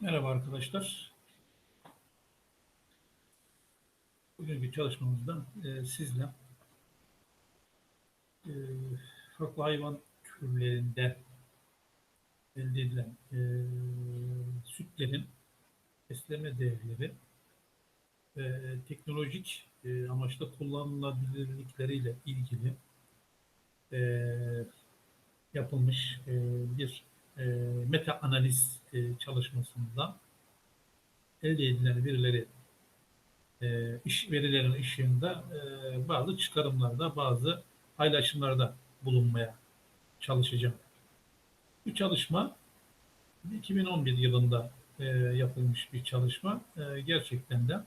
Merhaba arkadaşlar. Bugünkü çalışmamızda e, sizle e, farklı hayvan türlerinde elde edilen e, sütlerin besleme değerleri ve teknolojik e, amaçla kullanılabilirlikleriyle ilgili e, yapılmış e, bir meta analiz e, çalışmasında elde edilen verileri e, iş verilerin ışığında e, bazı çıkarımlarda, bazı paylaşımlarda bulunmaya çalışacağım. Bu çalışma 2011 yılında e, yapılmış bir çalışma. E, gerçekten de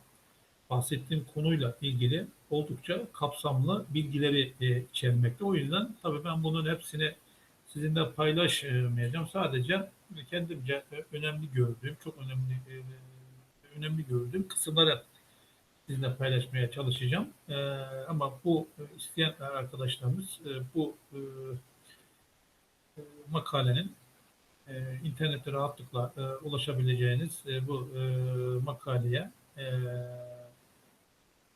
bahsettiğim konuyla ilgili oldukça kapsamlı bilgileri e, içermekte. O yüzden tabii ben bunun hepsini sizinle paylaşmayacağım. Sadece kendimce önemli gördüğüm, çok önemli e, önemli gördüğüm kısımları sizinle paylaşmaya çalışacağım. E, ama bu isteyen arkadaşlarımız e, bu makalenin internette rahatlıkla ulaşabileceğiniz bu makaleye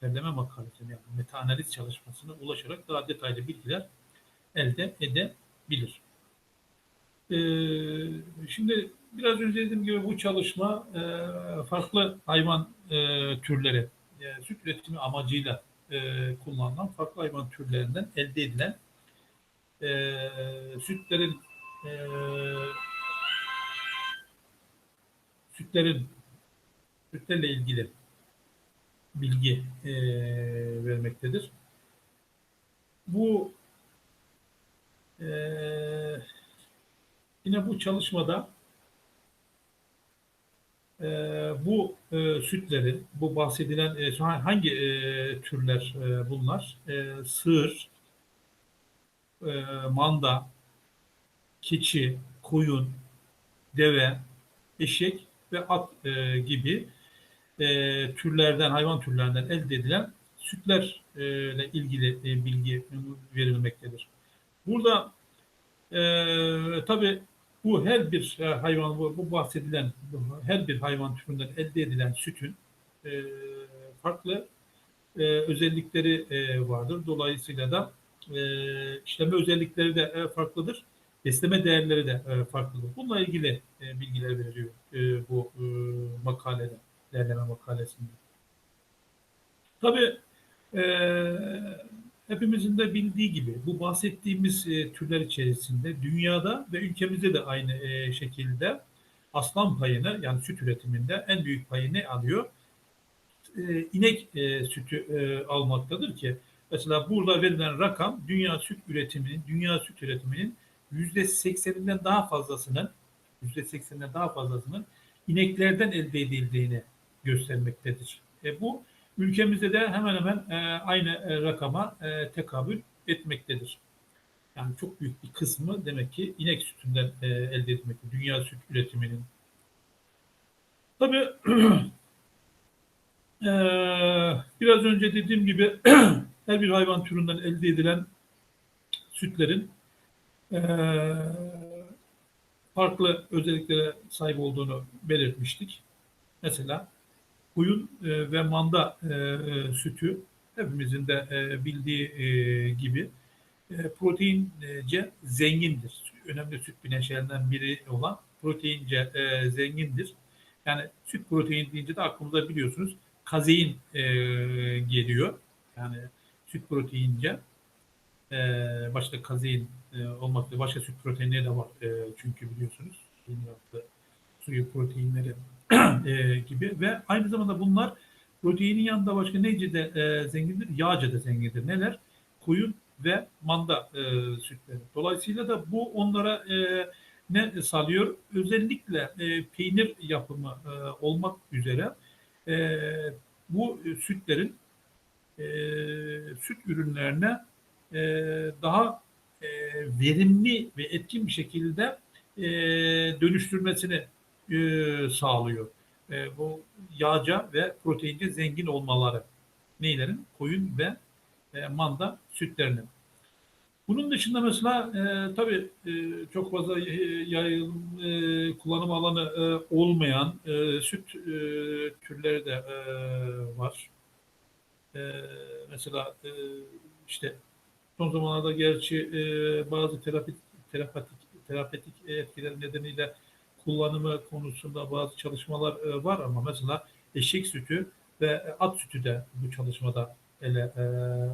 derleme makalesine yani meta analiz çalışmasına ulaşarak daha detaylı bilgiler elde edebilir. Ee, şimdi biraz önce dediğim gibi bu çalışma e, farklı hayvan e, türleri, e, süt üretimi amacıyla kullanılan farklı hayvan türlerinden elde edilen sütlerin sütlerin sütlerle ilgili bilgi vermektedir. Bu Yine bu çalışmada e, bu e, sütlerin, bu bahsedilen e, hangi e, türler e, bunlar? E, sığır, e, manda, keçi, koyun, deve, eşek ve at e, gibi e, türlerden, hayvan türlerinden elde edilen sütlerle ilgili e, bilgi verilmektedir. Burada e, tabii bu her bir e, hayvan, bu, bahsedilen her bir hayvan türünden elde edilen sütün e, farklı e, özellikleri vardır. Dolayısıyla da işleme özellikleri de farklıdır. Besleme değerleri de farklıdır. Bununla ilgili bilgiler veriliyor e, bu makalede, derleme makalesinde. Tabii hepimizin de bildiği gibi bu bahsettiğimiz e, türler içerisinde dünyada ve ülkemizde de aynı e, şekilde aslan payını yani süt üretiminde en büyük payını alıyor? E, inek e, sütü e, almaktadır ki mesela burada verilen rakam dünya süt üretiminin dünya süt üretiminin yüzde sekseninden daha fazlasının yüzde sekseninden daha fazlasının ineklerden elde edildiğini göstermektedir. E, bu ülkemizde de hemen hemen e, aynı e, rakama e, tekabül etmektedir. Yani çok büyük bir kısmı demek ki inek sütünden e, elde etmekte. Dünya süt üretiminin. Tabii e, biraz önce dediğim gibi her bir hayvan türünden elde edilen sütlerin e, farklı özelliklere sahip olduğunu belirtmiştik. Mesela koyun e, ve manda e, e, sütü hepimizin de bildiği gibi proteince zengindir. Önemli süt bileşenlerinden biri olan proteince zengindir. Yani süt protein deyince de aklımıza biliyorsunuz kazein geliyor. Yani süt proteince başta kazein olmakta başka süt proteinleri de var çünkü biliyorsunuz. Suyu proteinleri e, gibi ve aynı zamanda bunlar proteinin yanında başka neyce de e, zengindir? Yağca da zengindir. Neler? Koyun ve manda e, sütleri. Dolayısıyla da bu onlara e, ne sağlıyor? Özellikle e, peynir yapımı e, olmak üzere e, bu sütlerin e, süt ürünlerine e, daha e, verimli ve etkin bir şekilde e, dönüştürmesini e, sağlıyor. E, bu yağca ve proteince zengin olmaları. Neylerin? Koyun ve e, manda sütlerinin. Bunun dışında mesela e, tabii e, çok fazla e, yayılım, e, kullanım alanı e, olmayan e, süt e, türleri de e, var. E, mesela e, işte son zamanlarda gerçi e, bazı terapi, terapatik, terapetik etkiler nedeniyle kullanımı konusunda bazı çalışmalar e, var ama mesela eşek sütü ve at sütü de bu çalışmada ele e,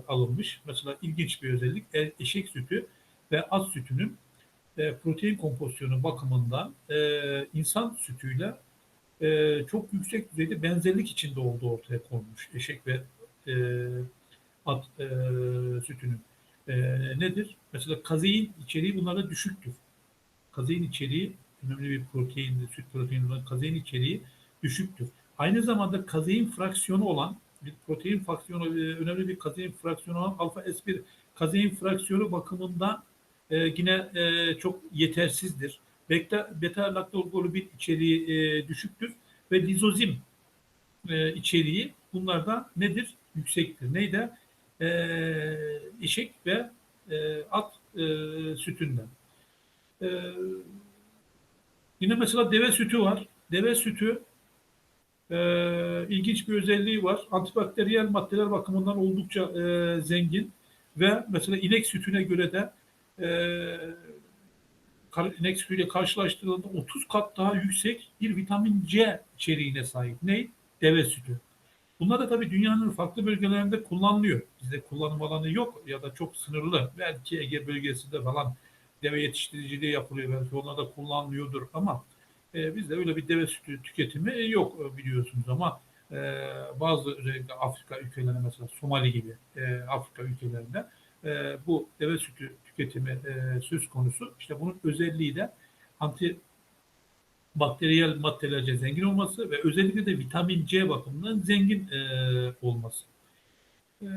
alınmış. Mesela ilginç bir özellik e, eşek sütü ve at sütünün e, protein kompozisyonu bakımından e, insan sütüyle e, çok yüksek düzeyde benzerlik içinde olduğu ortaya konmuş. Eşek ve e, at e, sütünün. E, nedir? Mesela kazein içeriği bunlarda düşüktür. Kazein içeriği önemli bir protein, süt proteini olan kazein içeriği düşüktür. Aynı zamanda kazein fraksiyonu olan bir protein fraksiyonu, e, önemli bir kazein fraksiyonu olan alfa S1 kazein fraksiyonu bakımından e, yine e, çok yetersizdir. Beta, beta laktoglobulin içeriği e, düşüktür ve lizozim e, içeriği bunlarda nedir? Yüksektir. Neyde? E, eşek ve e, at e, sütünden. E, yine mesela deve sütü var. Deve sütü e, ilginç bir özelliği var. Antibakteriyel maddeler bakımından oldukça e, zengin ve mesela inek sütüne göre de e, inek sütüyle karşılaştırıldığında 30 kat daha yüksek bir vitamin C içeriğine sahip. Ne? Deve sütü. Bunlar da tabii dünyanın farklı bölgelerinde kullanılıyor. Bizde kullanım alanı yok ya da çok sınırlı. Belki Ege bölgesinde falan deve yetiştiriciliği yapılıyor. Belki onlar da kullanılıyordur ama e, bizde öyle bir deve sütü tüketimi yok e, biliyorsunuz ama e, bazı özellikle Afrika ülkelerinde mesela Somali gibi e, Afrika ülkelerinde e, bu deve sütü tüketimi e, söz konusu. İşte bunun özelliği de anti bakteriyel maddelerce zengin olması ve özellikle de vitamin C bakımından zengin e, olması. E,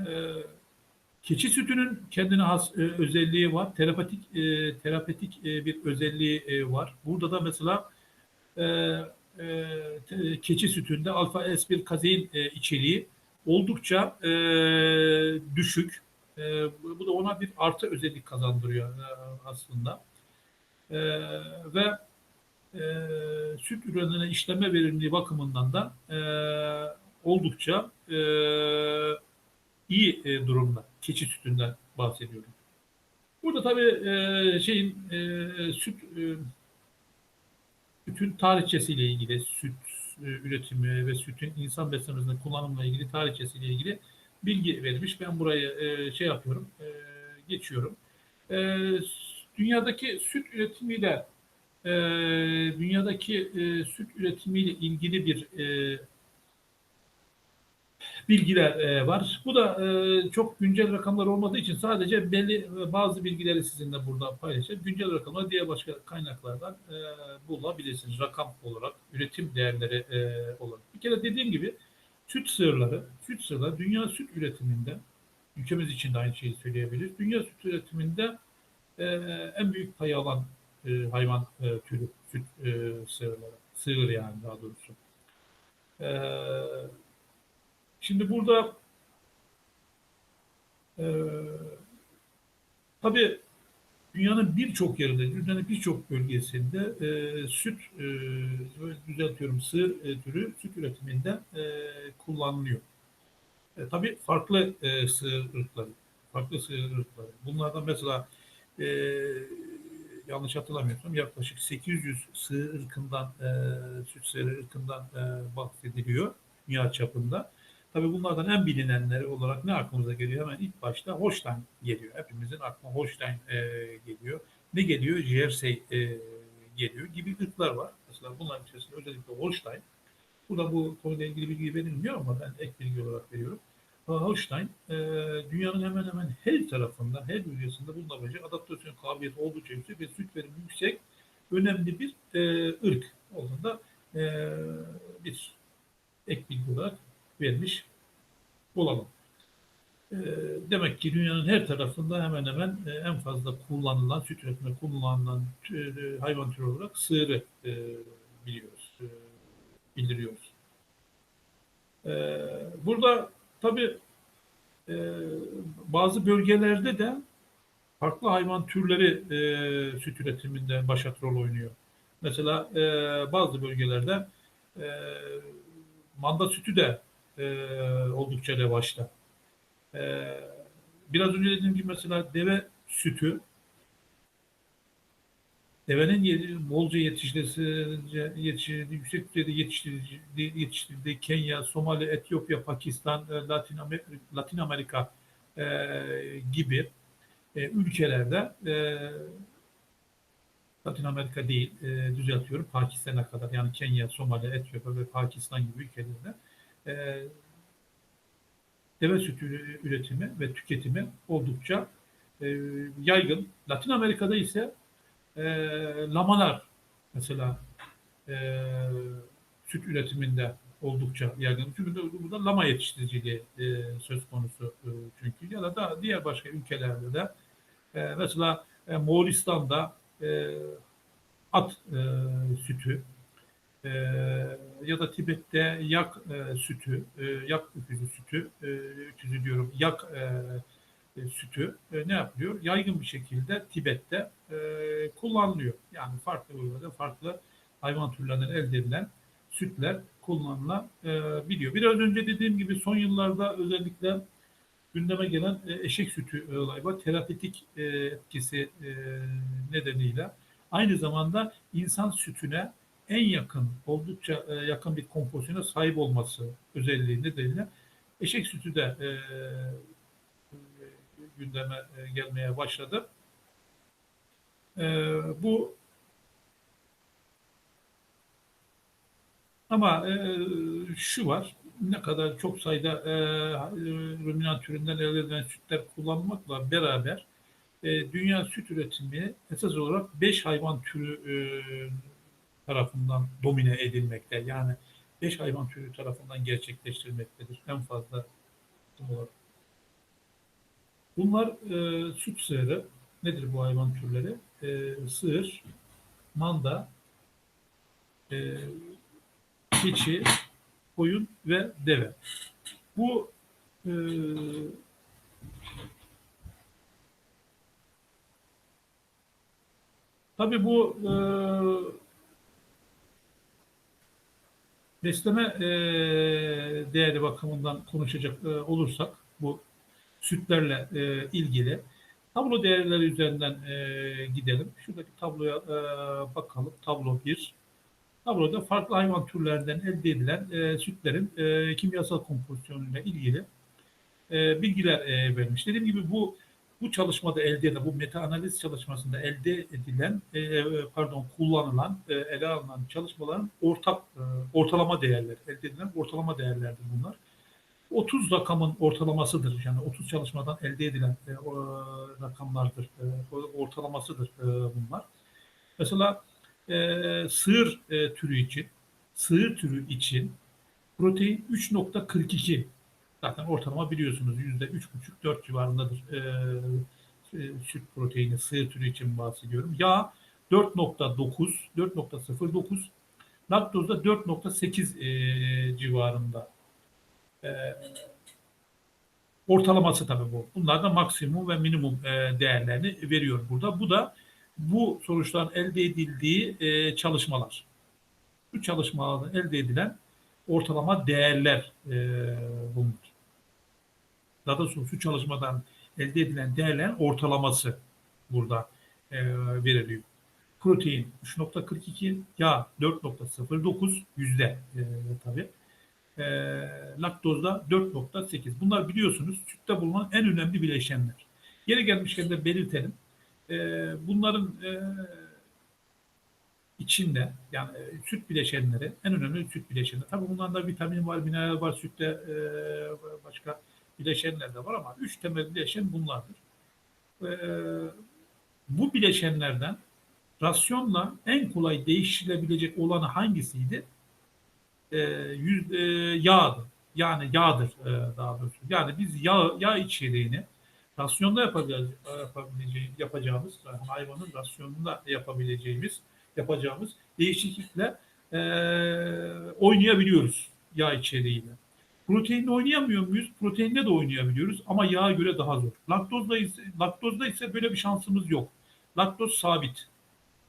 keçi sütünün kendine has e, özelliği var. Terapetik e, terapetik e, bir özelliği e, var. Burada da mesela e, e, keçi sütünde alfa S1 kazein e, içeriği oldukça e, düşük. E, bu da ona bir artı özellik kazandırıyor e, aslında. E, ve e, süt ürünlerine işleme verimliliği bakımından da e, oldukça e, iyi e, durumda. Keçi sütünden bahsediyorum. Burada tabii e, şeyin e, süt e, sütün tarihçesiyle ilgili süt e, üretimi ve sütün insan beslenmesinde kullanımla ilgili tarihçesiyle ilgili bilgi verilmiş. Ben burayı e, şey yapıyorum, e, geçiyorum. E, dünyadaki süt üretimiyle e, dünyadaki e, süt üretimiyle ilgili bir e, bilgiler e, var. Bu da e, çok güncel rakamlar olmadığı için sadece belli e, bazı bilgileri sizinle burada paylaşacağım. Güncel rakamlar diğer başka kaynaklardan e, bulabilirsiniz. Rakam olarak, üretim değerleri e, olarak. Bir kere dediğim gibi süt sığırları, süt sığırları dünya süt üretiminde, ülkemiz için de aynı şeyi söyleyebiliriz. Dünya süt üretiminde e, en büyük payı alan e, hayvan e, türü süt e, sığırları. Sığır yani daha doğrusu. E, şimdi burada e, tabii dünyanın birçok yerinde, dünyanın birçok bölgesinde e, süt, e, düzeltiyorum sığır e, türü süt üretiminde e, kullanılıyor. E, tabii farklı e, sığır ırkları, farklı sığır ırkları. Bunlardan mesela e, yanlış hatırlamıyorsam yaklaşık 800 sığır ırkından, e, süt sığır ırkından e, bahsediliyor dünya çapında. Tabii bunlardan en bilinenleri olarak ne aklımıza geliyor? Hemen ilk başta Holstein geliyor. Hepimizin aklına Holstein e, geliyor. Ne geliyor? Jersey e, geliyor gibi ırklar var. Mesela bunların içerisinde özellikle Holstein. Burada bu konuyla ilgili bilgi verilmiyor ama ben ek bilgi olarak veriyorum. Holstein e, dünyanın hemen hemen her tarafında, her bölgesinde bulunabilecek adaptasyon kabiliyeti oldukça yüksek ve süt verimi yüksek önemli bir e, ırk olduğunda e, bir ek bilgi olarak vermiş olalım. E, demek ki dünyanın her tarafında hemen hemen e, en fazla kullanılan, süt üretiminde kullanılan tür, hayvan türü olarak sığırı e, biliyoruz, e, bildiriyoruz. E, burada Tabii e, bazı bölgelerde de farklı hayvan türleri e, süt üretiminde başat rol oynuyor. Mesela e, bazı bölgelerde e, manda sütü de e, oldukça revaçta. E, biraz önce dediğim gibi mesela deve sütü devenin bolca yetiştirildiği, yetiştirildiği yüksek düzeyde yetiştirildiği, yetiştirildiği Kenya, Somali, Etiyopya, Pakistan, e, Latin, Amer- Latin Amerika e, gibi e, ülkelerde e, Latin Amerika değil, e, düzeltiyorum Pakistan'a kadar yani Kenya, Somali, Etiyopya ve Pakistan gibi ülkelerde e, deve sütü üretimi ve tüketimi oldukça e, yaygın. Latin Amerika'da ise e, lamalar mesela e, süt üretiminde oldukça yaygın. Çünkü burada lama yetiştiriciliği e, söz konusu e, çünkü ya da, da diğer başka ülkelerde de e, mesela e, Moğolistan'da e, at e, sütü e, ya da Tibet'te yak e, sütü, e, yak öküzü sütü, e, öküzü diyorum, yak e, e, sütü e, ne yapılıyor? Yaygın bir şekilde Tibet'te e, kullanılıyor. Yani farklı bölgelerde farklı hayvan türlerinden elde edilen sütler kullanılabiliyor. Biraz önce dediğim gibi son yıllarda özellikle gündeme gelen e, eşek sütü e, olayı var. Terapetik e, etkisi e, nedeniyle aynı zamanda insan sütüne en yakın, oldukça e, yakın bir kompozisyona sahip olması özelliği nedeniyle eşek sütü de e, gündeme e, gelmeye başladı. E, bu ama e, şu var, ne kadar çok sayıda e, ruminant türünden elde edilen sütler kullanmakla beraber e, dünya süt üretimi esas olarak 5 hayvan türü e, tarafından domine edilmekte. Yani 5 hayvan türü tarafından gerçekleştirilmektedir en fazla olarak. Bunlar e, süt sığırı. Nedir bu hayvan türleri? E, sığır, manda, e, keçi, koyun ve deve. Bu e, tabii bu e, besleme e, değeri bakımından konuşacak e, olursak bu sütlerle e, ilgili tablo değerleri üzerinden e, gidelim. Şuradaki tabloya e, bakalım. Tablo 1. Tabloda farklı hayvan türlerinden elde edilen e, sütlerin e, kimyasal kompozisyonuyla ilgili e, bilgiler e, vermiş. Dediğim gibi bu bu çalışmada elde edilen, bu meta analiz çalışmasında elde edilen, e, pardon kullanılan, e, ele alınan çalışmaların ortak e, ortalama değerleri, elde edilen ortalama değerlerdir bunlar. 30 rakamın ortalamasıdır. Yani 30 çalışmadan elde edilen rakamlardır, ortalamasıdır bunlar. Mesela e, sığır türü için, sığır türü için protein 3.42 zaten ortalama biliyorsunuz yüzde 3.5-4 civarındadır e, e, süt proteini sığır türü için bahsediyorum. Yağ 4.9, 4.09, laktoz da 4.8 e, civarında. E, ortalaması tabii bu. Bunlar da maksimum ve minimum e, değerlerini veriyor burada. Bu da bu sonuçların elde edildiği e, çalışmalar. Bu çalışmalarda elde edilen ortalama değerler e, bunlar. Daha doğrusu çalışmadan elde edilen değerlerin ortalaması burada e, veriliyor. Protein 3.42, yağ 4.09 yüzde e, tabii. E, laktozda 4.8. Bunlar biliyorsunuz sütte bulunan en önemli bileşenler. Yeri gelmişken de belirtelim. E, bunların e, içinde yani e, süt bileşenleri en önemli süt bileşenleri. Tabii bunlarda vitamin var, mineral var, sütte e, başka bileşenler de var ama üç temel bileşen bunlardır. E, bu bileşenlerden rasyonla en kolay değiştirilebilecek olanı hangisiydi? E, yüz, e, yağdı. Yani yağdır e, daha doğrusu. Yani biz yağ, yağ içeriğini rasyonda yapabileceğimiz, yapacağımız, yani hayvanın rasyonunda yapabileceğimiz, yapacağımız değişiklikle e, oynayabiliyoruz yağ içeriğiyle. Proteinle oynayamıyor muyuz? Proteinle de oynayabiliyoruz ama yağa göre daha zor. Laktozda ise, laktozda ise böyle bir şansımız yok. Laktoz sabit.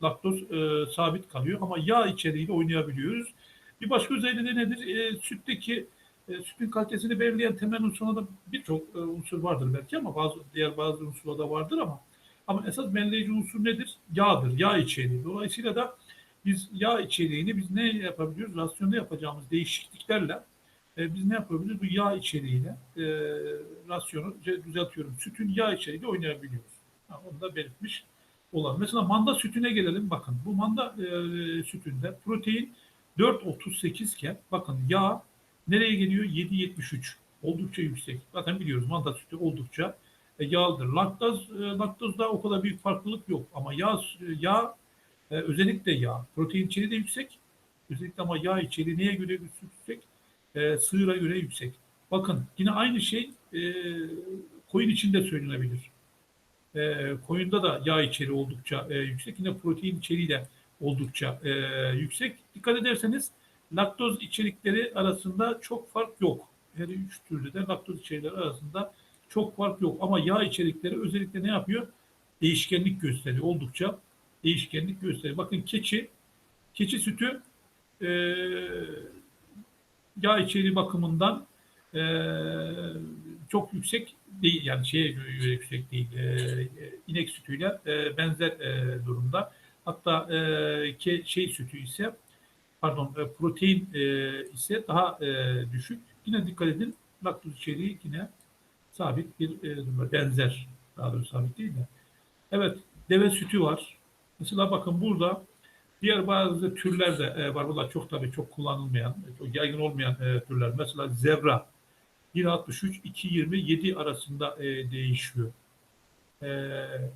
Laktoz e, sabit kalıyor ama yağ içeriğiyle oynayabiliyoruz. Bir başka özelliği de nedir? E, sütteki e, sütün kalitesini belirleyen temel unsurlarda birçok e, unsur vardır belki ama bazı diğer bazı unsurlar da vardır ama ama esas belirleyici unsur nedir? Yağdır, yağ içeriği. Dolayısıyla da biz yağ içeriğini biz ne yapabiliyoruz? Rasyonda yapacağımız değişikliklerle e, biz ne yapabiliriz? Bu yağ içeriğiyle e, rasyonu düzeltiyorum. Sütün yağ içeriğiyle oynayabiliyoruz. Ha, onu da belirtmiş olalım. Mesela manda sütüne gelelim. Bakın bu manda e, sütünde protein 4.38 iken bakın yağ nereye geliyor? 7.73. Oldukça yüksek. Zaten biliyoruz manda sütü oldukça e, yağlıdır. Laktoz, e, laktozda o kadar büyük farklılık yok. Ama yağ, yağ e, özellikle yağ. Protein içeriği de yüksek. Özellikle ama yağ içeriği neye göre yüksek? E, sığıra göre yüksek. Bakın yine aynı şey e, koyun içinde söylenebilir. E, koyunda da yağ içeriği oldukça e, yüksek. Yine protein içeriği de oldukça e, yüksek. Dikkat ederseniz laktoz içerikleri arasında çok fark yok. Her üç türlü de laktoz içerikleri arasında çok fark yok. Ama yağ içerikleri özellikle ne yapıyor? Değişkenlik gösteriyor. Oldukça değişkenlik gösteriyor. Bakın keçi, keçi sütü e, yağ içeriği bakımından e, çok yüksek değil. Yani şeye göre yüksek değil. E, inek sütüyle e, benzer e, durumda. Hatta e, ke, şey sütü ise pardon e, protein e, ise daha e, düşük. Yine dikkat edin laktoz içeriği yine sabit bir e, benzer daha doğrusu sabit değil de. Evet deve sütü var. Mesela bakın burada diğer bazı türler de e, var. Bunlar çok tabii çok kullanılmayan, çok yaygın olmayan e, türler. Mesela zebra 1.63-2.27 arasında e, değişiyor. E,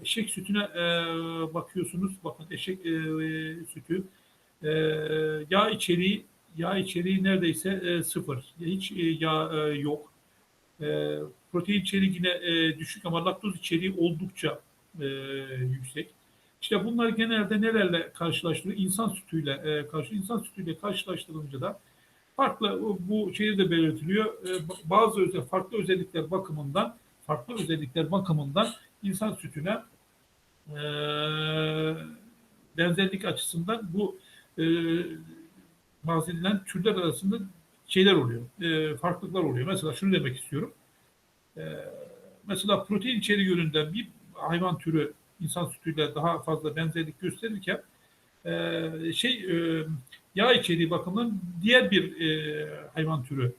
eşek sütüne e, bakıyorsunuz. Bakın eşek e, sütü e, yağ içeriği yağ içeriği neredeyse e, sıfır. Hiç e, yağ e, yok. E, protein içeriği yine e, düşük ama laktoz içeriği oldukça e, yüksek. İşte bunlar genelde nelerle karşılaştırılıyor? İnsan sütüyle e, karşı insan sütüyle karşılaştırılınca da farklı bu şeyi de belirtiliyor. E, bazı özel, farklı özellikler bakımından farklı özellikler bakımından insan sütüne e, benzerlik açısından bu e, bahsedilen türler arasında şeyler oluyor, e, farklılıklar oluyor. Mesela şunu demek istiyorum. E, mesela protein içeriği yönünden bir hayvan türü insan sütüyle daha fazla benzerlik gösterirken e, şey e, yağ içeriği bakımından diğer bir e, hayvan türü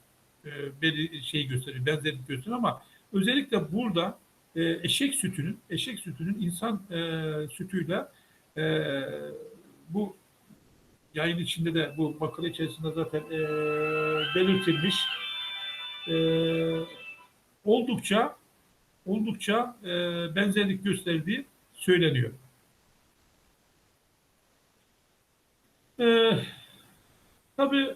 e, bir şey gösteriyor, benzerlik gösteriyor ama özellikle burada e, eşek sütünün eşek sütünün insan e, sütüyle e, bu yayın içinde de bu makale içerisinde zaten e, belirtilmiş e, oldukça oldukça e, benzerlik gösterdiği söyleniyor. Ee, tabii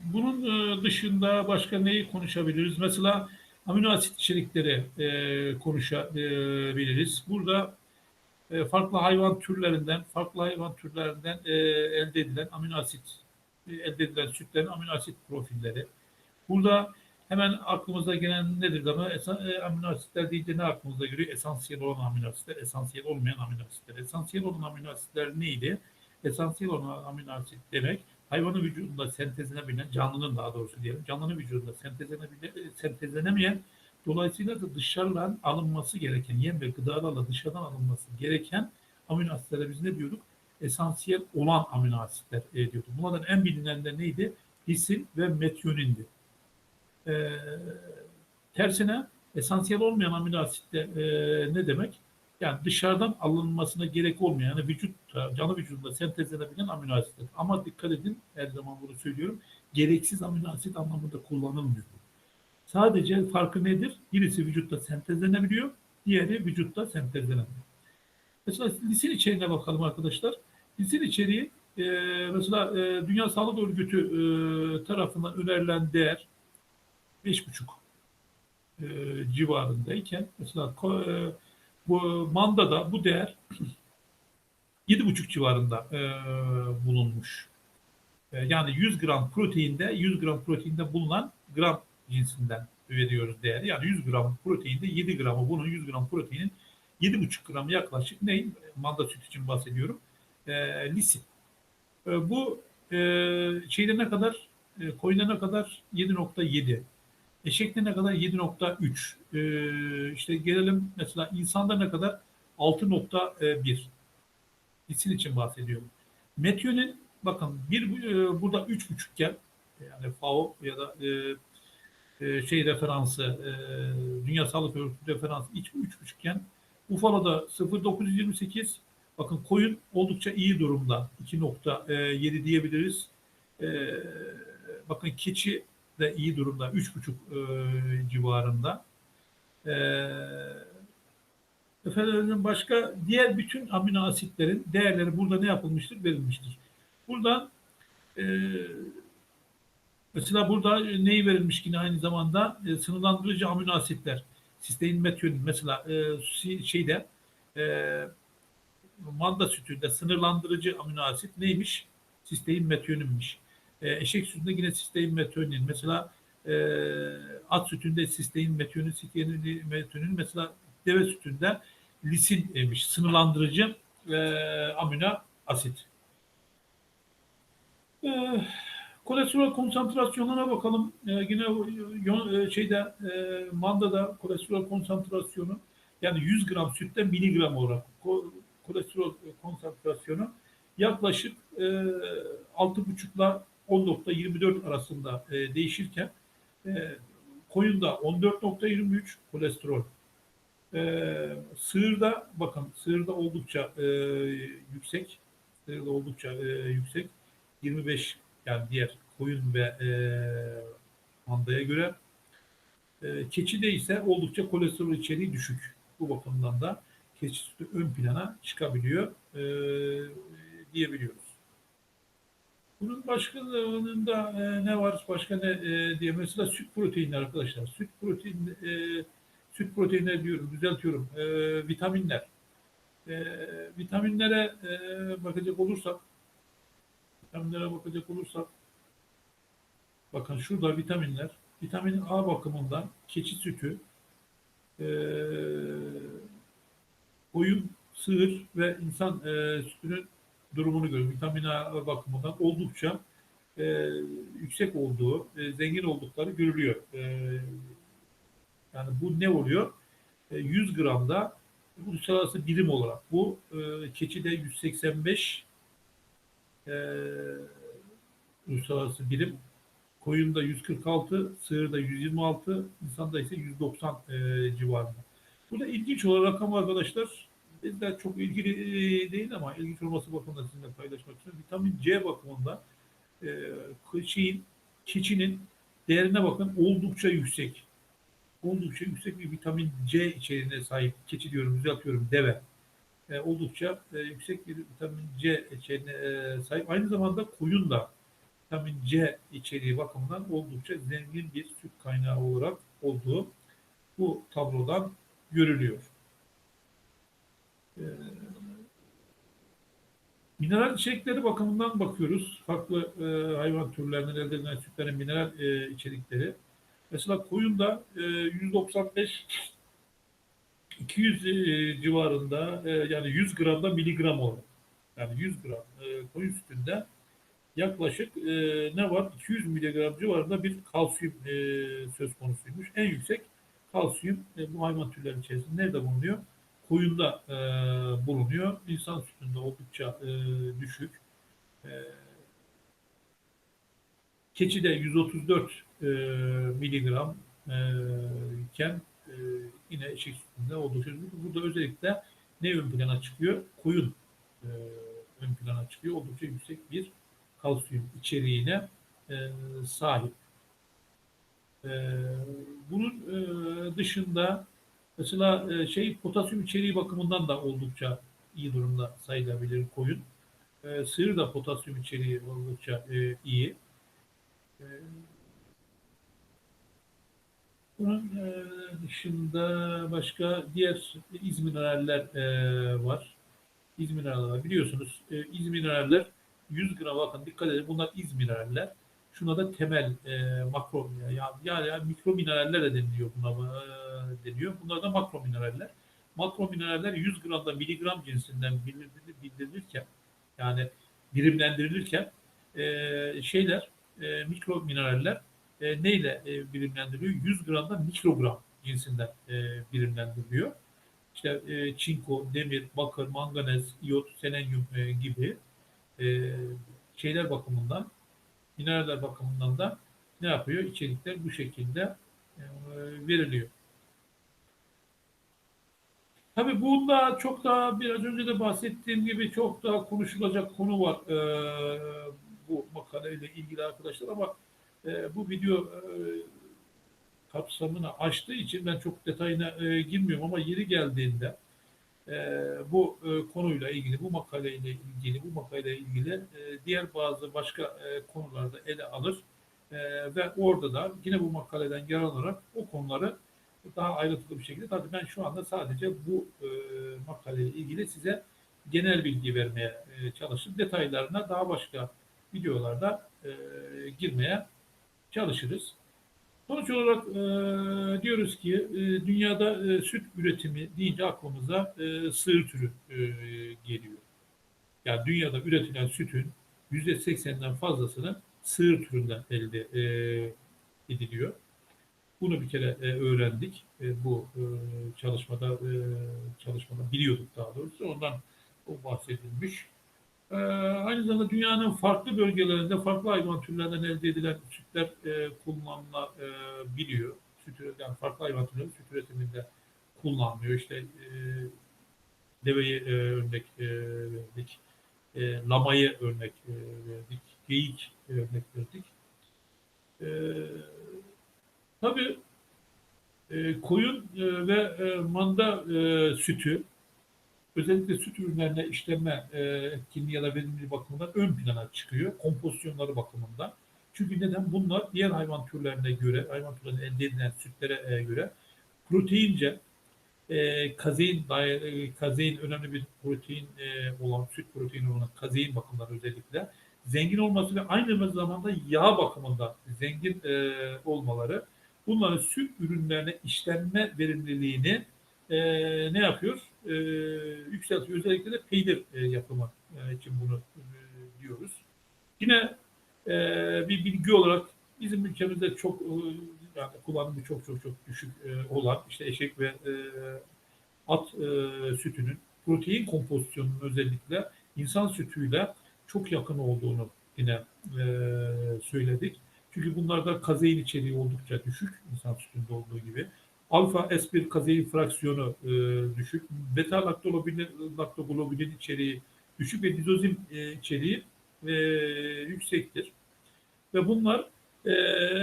bunun e, dışında başka neyi konuşabiliriz? Mesela amino asit içerikleri e, konuşabiliriz. Burada e, farklı hayvan türlerinden, farklı hayvan türlerinden e, elde edilen amino asit, e, elde edilen sütlerin amino asit profilleri. Burada Hemen aklımıza gelen nedir ama e, amino asitler deyince ne aklımıza geliyor? Esansiyel olan amino asitler, esansiyel olmayan amino asitler. Esansiyel olan amino asitler neydi? Esansiyel olan amino asit demek hayvanın vücudunda sentezlenebilen, canlının daha doğrusu diyelim, canlının vücudunda sentezlenebilen, sentezlenemeyen, dolayısıyla da dışarıdan alınması gereken, yem ve gıdalarla dışarıdan alınması gereken amino asitlere biz ne diyorduk? Esansiyel olan amino asitler e, diyorduk. Bunlardan en bilinenler neydi? Lisin ve metyonindi. E, tersine esansiyel olmayan amino asit de e, ne demek? Yani dışarıdan alınmasına gerek olmayan, yani vücut, canlı vücudunda sentezlenebilen amino asitler. Ama dikkat edin, her zaman bunu söylüyorum, gereksiz amino asit anlamında kullanılmıyor. Sadece farkı nedir? Birisi vücutta sentezlenebiliyor, diğeri vücutta sentezlenemiyor. Mesela lisin içeriğine bakalım arkadaşlar. Lisin içeriği e, mesela e, Dünya Sağlık Örgütü e, tarafından önerilen değer 5,5 e, civarındayken mesela e, bu mandada bu değer 7,5 civarında e, bulunmuş. E, yani 100 gram proteinde 100 gram proteinde bulunan gram cinsinden veriyoruz değeri. Yani 100 gram proteinde 7 gramı bunun 100 gram proteinin 7,5 gram yaklaşık ne? Manda süt için bahsediyorum. E, lisin. E, bu e, şeyde ne kadar? E, koyuna ne kadar? 7.7. Eşekte ne kadar? 7.3. E, işte gelelim mesela insanda ne kadar? 6.1. Lisin için bahsediyorum. Metionin bakın bir e, burada 3.5 iken yani FAO ya da e, e, şey referansı e, Dünya Sağlık Örgütü referansı 3.5 iken Ufala'da 0.928 bakın koyun oldukça iyi durumda 2.7 diyebiliriz. E, bakın keçi de iyi durumda 3.5 e, civarında. E, efendim başka diğer bütün amino asitlerin değerleri burada ne yapılmıştır? Verilmiştir. Buradan e, mesela burada neyi verilmiş yine aynı zamanda e, sınırlandırıcı amino asitler. Sistein metionin mesela e, şeyde e, manda sütünde sınırlandırıcı amino asit neymiş? Sistein metioninmiş. E, eşek sütünde yine sistein metionin. Mesela e, at sütünde sistein metionin, sistein metionin. Mesela deve sütünde lisinmiş. Sınırlandırıcı e, amino asit. E, kolesterol konsantrasyonuna bakalım. E, yine e, şeyde e, mandada kolesterol konsantrasyonu yani 100 gram sütte miligram olarak kolesterol konsantrasyonu yaklaşık e, 6,5 ile 10.24 arasında e, değişirken e, koyunda 14.23 kolesterol. E, sığırda bakın sığırda oldukça e, yüksek. Sığırda oldukça e, yüksek. 25 yani diğer koyun ve e, mandaya göre. E, keçide ise oldukça kolesterol içeriği düşük. Bu bakımdan da keçi sütü ön plana çıkabiliyor e, diyebiliyoruz. Bunun başkalarında e, ne var? Başka ne e, diye mesela süt proteinleri arkadaşlar. Süt protein e, süt proteinleri diyorum, düzeltiyorum. E, vitaminler. E, vitaminlere e, bakacak olursak vitaminlere bakacak olursak bakın şurada vitaminler. Vitamin A bakımından keçi sütü, e, koyun, sığır ve insan e, sütünün durumunu görüyoruz. Vitamin A bakımından oldukça e, yüksek olduğu, e, zengin oldukları görülüyor. E, yani bu ne oluyor? E, 100 gramda uluslararası birim olarak bu e, keçide 185 e, uluslararası birim, koyunda 146, sığırda 126, insanda ise 190 e, civarında. Burada ilginç olan rakam arkadaşlar bizler çok ilgili e, değil ama ilginç olması bakımından sizinle paylaşmak istiyorum. Vitamin C bakımında e, şeyin, keçinin değerine bakın oldukça yüksek. Oldukça yüksek bir vitamin C içeriğine sahip. Keçi diyorum, düzeltiyorum, deve. E, oldukça e, yüksek bir vitamin C içeriğine e, sahip. Aynı zamanda koyun da vitamin C içeriği bakımından oldukça zengin bir süt kaynağı olarak olduğu bu tablodan görülüyor. Ee, mineral içerikleri bakımından bakıyoruz. Farklı e, hayvan türlerinden elde edilen sütlerin mineral e, içerikleri. Mesela koyunda e, 195 200 e, civarında e, yani 100 gramda miligram olarak yani 100 gram e, koyun sütünde yaklaşık e, ne var? 200 miligram civarında bir kalsiyum e, söz konusuymuş. En yüksek kalsiyum e, bu hayvan türleri içerisinde nerede bulunuyor? Koyunda e, bulunuyor. İnsan sütünde oldukça e, düşük. E, keçide 134 e, miligram e, iken e, yine eşek sütünde oldukça düşük. Burada özellikle ne ön plana çıkıyor? Koyun e, ön plana çıkıyor. Oldukça yüksek bir kalsiyum içeriğine e, sahip. E, bunun e, dışında mesela e, şey potasyum içeriği bakımından da oldukça iyi durumda sayılabilir koyun. E, sığır da potasyum içeriği oldukça e, iyi. E, bunun e, dışında başka diğer izmineraller e, var. İzmineraller var. Biliyorsunuz e, izmineraller 100 gram bakın dikkat edin bunlar iz mineraller. Şuna da temel e, makro ya, ya, ya mikro mineraller de deniliyor buna e, deniyor. Bunlar da makro mineraller. Makro mineraller 100 gramda miligram cinsinden bildirilirken yani birimlendirilirken e, şeyler e, mikro mineraller e, neyle e, birimlendiriliyor? 100 gramda mikrogram cinsinden e, birimlendiriliyor. İşte e, çinko, demir, bakır, manganez, iyot, selenyum e, gibi e, şeyler bakımından, mineraller bakımından da ne yapıyor? İçerikler bu şekilde e, veriliyor. Tabii bunda çok daha biraz önce de bahsettiğim gibi çok daha konuşulacak konu var e, bu makaleyle ilgili arkadaşlar ama e, bu video e, kapsamını aştığı için ben çok detayına e, girmiyorum ama yeri geldiğinde e, bu e, konuyla ilgili, bu makaleyle ilgili, bu makaleyle ilgili e, diğer bazı başka e, konularda ele alır e, ve orada da yine bu makaleden yararlanarak o konuları daha ayrıntılı bir şekilde tabii ben şu anda sadece bu e, makaleyle ilgili size genel bilgi vermeye e, çalıştım. Detaylarına daha başka videolarda e, girmeye çalışırız. Sonuç olarak e, diyoruz ki e, dünyada e, süt üretimi deyince aklımıza e, sığır türü e, geliyor. Yani dünyada üretilen sütün %80'den fazlasını sığır türünden elde e, ediliyor. Bunu bir kere e, öğrendik. E, bu e, çalışmada e, çalışmada biliyorduk daha doğrusu. Ondan o bahsedilmiş. E, aynı zamanda dünyanın farklı bölgelerinde farklı hayvan türlerinden elde edilen sütler e, kullanılabiliyor. Süt üret- yani farklı hayvan türleri süt üretiminde kullanılıyor. İşte e, deveyi e, örnek e, verdik. E, lamayı örnek e, verdik. Geyik örnek verdik. E, tabii e, koyun e, ve e, manda e, sütü özellikle süt ürünlerine işlenme e, etkinliği ya da verimliliği bakımından ön plana çıkıyor. Kompozisyonları bakımından. Çünkü neden? Bunlar diğer hayvan türlerine göre, hayvan türlerine elde edilen sütlere e, göre proteince, e, kazein, e, kazein önemli bir protein e, olan, süt proteini olan kazein bakımından özellikle zengin olması ve aynı zamanda yağ bakımından zengin e, olmaları bunların süt ürünlerine işlenme verimliliğini e, ne yapıyor? E, yükseltiyor. Özellikle de peynir e, yapımı e, için bunu e, diyoruz. Yine e, bir bilgi olarak bizim ülkemizde çok e, kullanımı çok çok çok düşük e, olan işte eşek ve e, at e, sütünün protein kompozisyonunun özellikle insan sütüyle çok yakın olduğunu yine e, söyledik. Çünkü bunlarda kazein içeriği oldukça düşük insan sütünde olduğu gibi. Alfa S1 kazein fraksiyonu e, düşük. Beta laktoglobulin, içeriği düşük ve dizozin e, içeriği e, yüksektir. Ve bunlar e,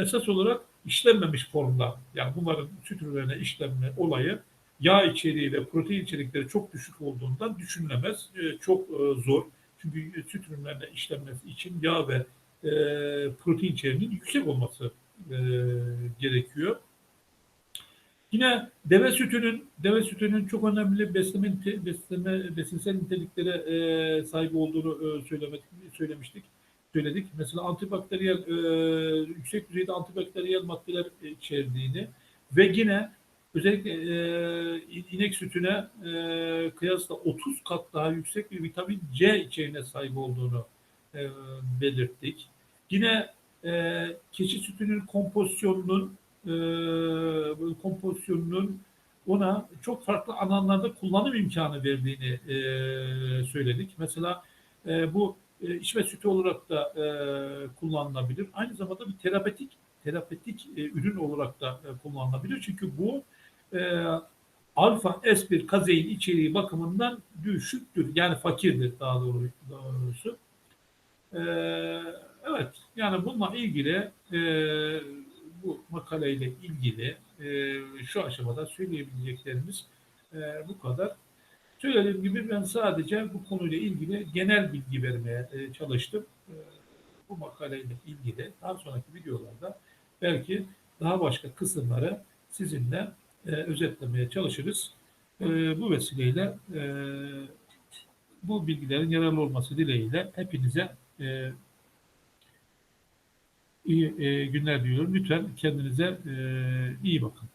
esas olarak işlenmemiş formda. Yani bunların süt ürünlerine işlenme olayı yağ içeriği ve protein içerikleri çok düşük olduğundan düşünülemez. E, çok e, zor. Çünkü süt ürünlerine işlenmesi için yağ ve e, protein içeriğinin yüksek olması e, gerekiyor. Yine deve sütünün deve sütünün çok önemli besleme besleme besinsel niteliklere e, sahip olduğunu e, söylemek söylemiştik. Söyledik. Mesela antibakteriyel e, yüksek düzeyde antibakteriyel maddeler içerdiğini ve yine özellikle e, inek sütüne e, kıyasla 30 kat daha yüksek bir vitamin C içeriğine sahip olduğunu e, belirttik. Yine e, keçi sütünün kompozisyonunun e, kompozisyonunun ona çok farklı alanlarda kullanım imkanı verdiğini e, söyledik. Mesela e, bu e, içme sütü olarak da e, kullanılabilir. Aynı zamanda bir terapetik terapetik e, ürün olarak da e, kullanılabilir. Çünkü bu e, alfa S1 kazein içeriği bakımından düşüktür. Yani fakirdir daha doğru, doğrusu. E, evet yani bununla ilgili e, bu makaleyle ilgili e, şu aşamada söyleyebileceklerimiz e, bu kadar. Söylediğim gibi ben sadece bu konuyla ilgili genel bilgi vermeye e, çalıştım. E, bu makaleyle ilgili daha sonraki videolarda belki daha başka kısımları sizinle e, özetlemeye çalışırız. E, bu vesileyle e, bu bilgilerin yararlı olması dileğiyle hepinize E, iyi e, günler diliyorum. Lütfen kendinize e, iyi bakın.